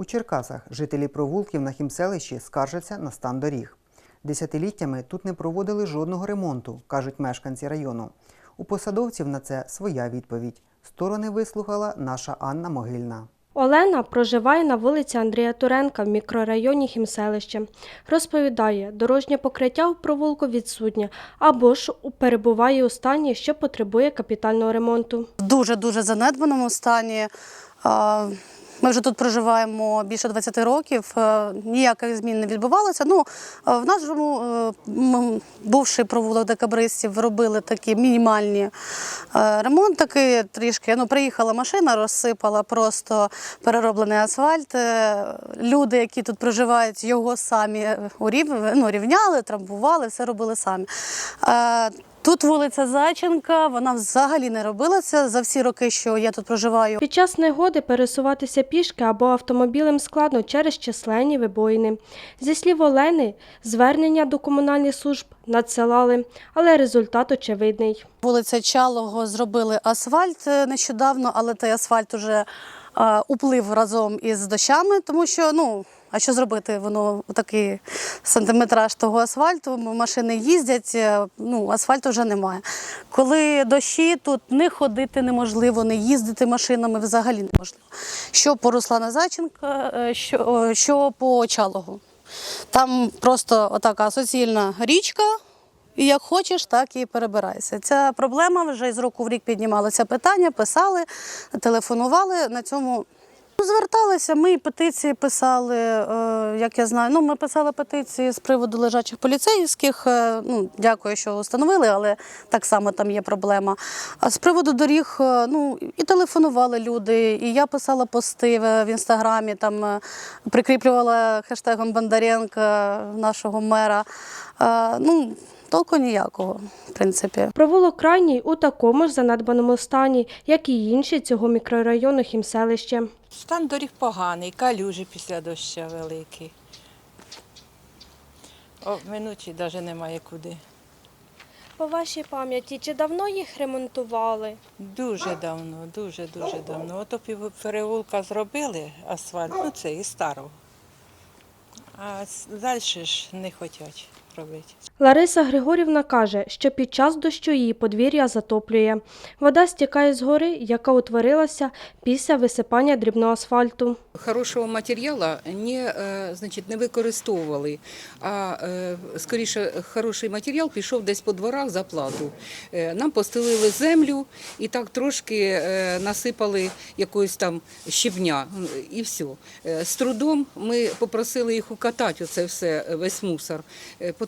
У Черкасах жителі провулків на хімселищі скаржаться на стан доріг. Десятиліттями тут не проводили жодного ремонту, кажуть мешканці району. У посадовців на це своя відповідь. Сторони вислухала наша Анна Могильна. Олена проживає на вулиці Андрія Туренка в мікрорайоні Хімселище. Розповідає, дорожнє покриття у провулку відсутнє або ж перебуває у стані, що потребує капітального ремонту. дуже-дуже занедбаному стані. Ми вже тут проживаємо більше 20 років, е, ніяких змін не відбувалося. Ну, е, в нашому е, бувший провулок декабристів робили такі мінімальні ремонтики трішки. Ну, приїхала машина, розсипала просто перероблений асфальт. Люди, які тут проживають, його самі урів- ну, рівняли, трамбували, все робили самі. Тут вулиця Зайченка, вона взагалі не робилася за всі роки, що я тут проживаю. Під час негоди пересуватися пішки або автомобілем складно через численні вибоїни. Зі слів Олени, звернення до комунальних служб надсилали, але результат очевидний. Вулиця Чалого зробили асфальт е, нещодавно, але той асфальт уже уплив разом із дощами, тому що ну. А що зробити? Воно такий сантиметраж того асфальту. Машини їздять, е, ну асфальту вже немає. Коли дощі, тут не ходити неможливо, не їздити машинами взагалі неможливо. Що по Руслана Зайченка, е, що, що по Чалогу. Там просто отака суцільна річка. І як хочеш, так і перебирайся. Ця проблема вже із року в рік піднімалося питання, писали, телефонували на цьому. Ну, Зверталися, ми петиції писали, е, як я знаю. Ну, ми писали петиції з приводу лежачих поліцейських. е, Ну, дякую, що встановили, але так само там є проблема. А з приводу доріг, е, ну і телефонували люди, і я писала пости в інстаграмі, там прикріплювала хештегом Бондаренка нашого мера. Ну, толку ніякого, в принципі. Провулок крайній у такому ж занедбаному стані, як і інші цього мікрорайону Хімселище. Стан доріг поганий, калюжі після дощу великі. О, минучі навіть немає куди. По вашій пам'яті, чи давно їх ремонтували? Дуже давно, дуже дуже давно. Ото пів переулка зробили асфальт, ну це і старого. А далі ж не хочуть робити. Лариса Григорівна каже, що під час дощу її подвір'я затоплює. Вода стікає з гори, яка утворилася після висипання дрібного асфальту. Хорошого матеріалу не, е, значить, не використовували, а е, скоріше хороший матеріал пішов десь по дворах за плату. Е, Нам постелили землю і так трошки насипали якоїсь там щебня і все. З трудом ми попросили їх укатати оце все, весь мусор.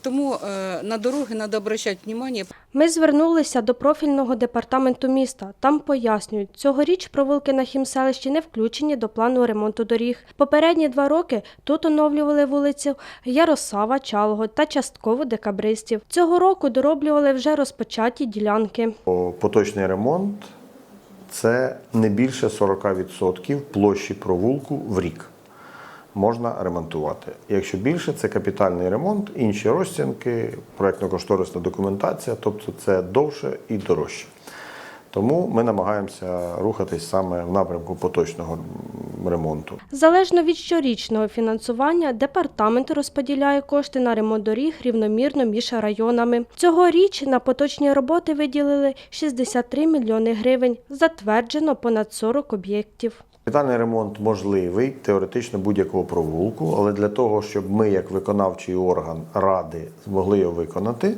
Тому на дороги треба обращати увагу. Ми звернулися до профільного департаменту міста. Там пояснюють, цьогоріч провулки на хімселищі не включені до плану ремонту доріг. Попередні два роки тут оновлювали вулицю Ярослава, Чалого та частково декабристів. Цього року дороблювали вже розпочаті ділянки. Поточний ремонт це не більше 40% площі провулку в рік. Можна ремонтувати. Якщо більше, це капітальний ремонт, інші розцінки, проєктно-кошторисна документація, тобто це довше і дорожче. Тому ми намагаємося рухатись саме в напрямку поточного ремонту. Залежно від щорічного фінансування, департамент розподіляє кошти на ремонт доріг рівномірно між районами. Цьогоріч на поточні роботи виділили 63 мільйони гривень. Затверджено понад 40 об'єктів. Капітальний ремонт можливий теоретично будь-якого провулку, але для того, щоб ми, як виконавчий орган ради, змогли його виконати,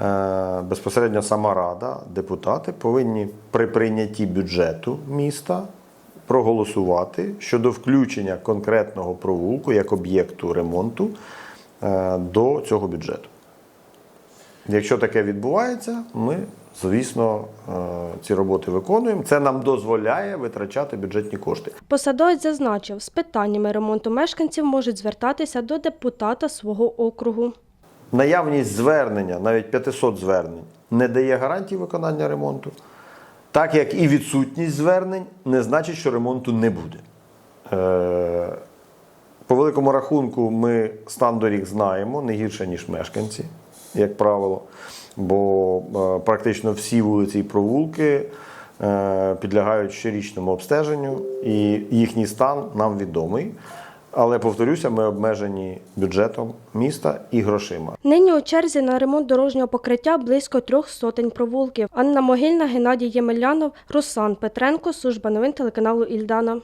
е, безпосередньо сама рада, депутати повинні при прийнятті бюджету міста проголосувати щодо включення конкретного провулку як об'єкту ремонту е, до цього бюджету. Якщо таке відбувається, ми, звісно, е, ці роботи виконуємо. Це нам дозволяє витрачати бюджетні кошти. Посадовець зазначив, з питаннями ремонту мешканців можуть звертатися до депутата свого округу. Наявність звернення, навіть 500 звернень, не дає гарантії виконання ремонту, так як і відсутність звернень не значить, що ремонту не буде. Е, По великому рахунку, ми стан доріг знаємо не гірше, ніж мешканці, як правило, бо е, практично всі вулиці і провулки е, підлягають щорічному обстеженню, і їхній стан нам відомий. Але повторюся, ми обмежені бюджетом міста і грошима. Нині у черзі на ремонт дорожнього покриття близько трьох сотень провулків. Анна Могильна, Геннадій Ємелянов, Руслан Петренко, служба новин телеканалу Ільдана.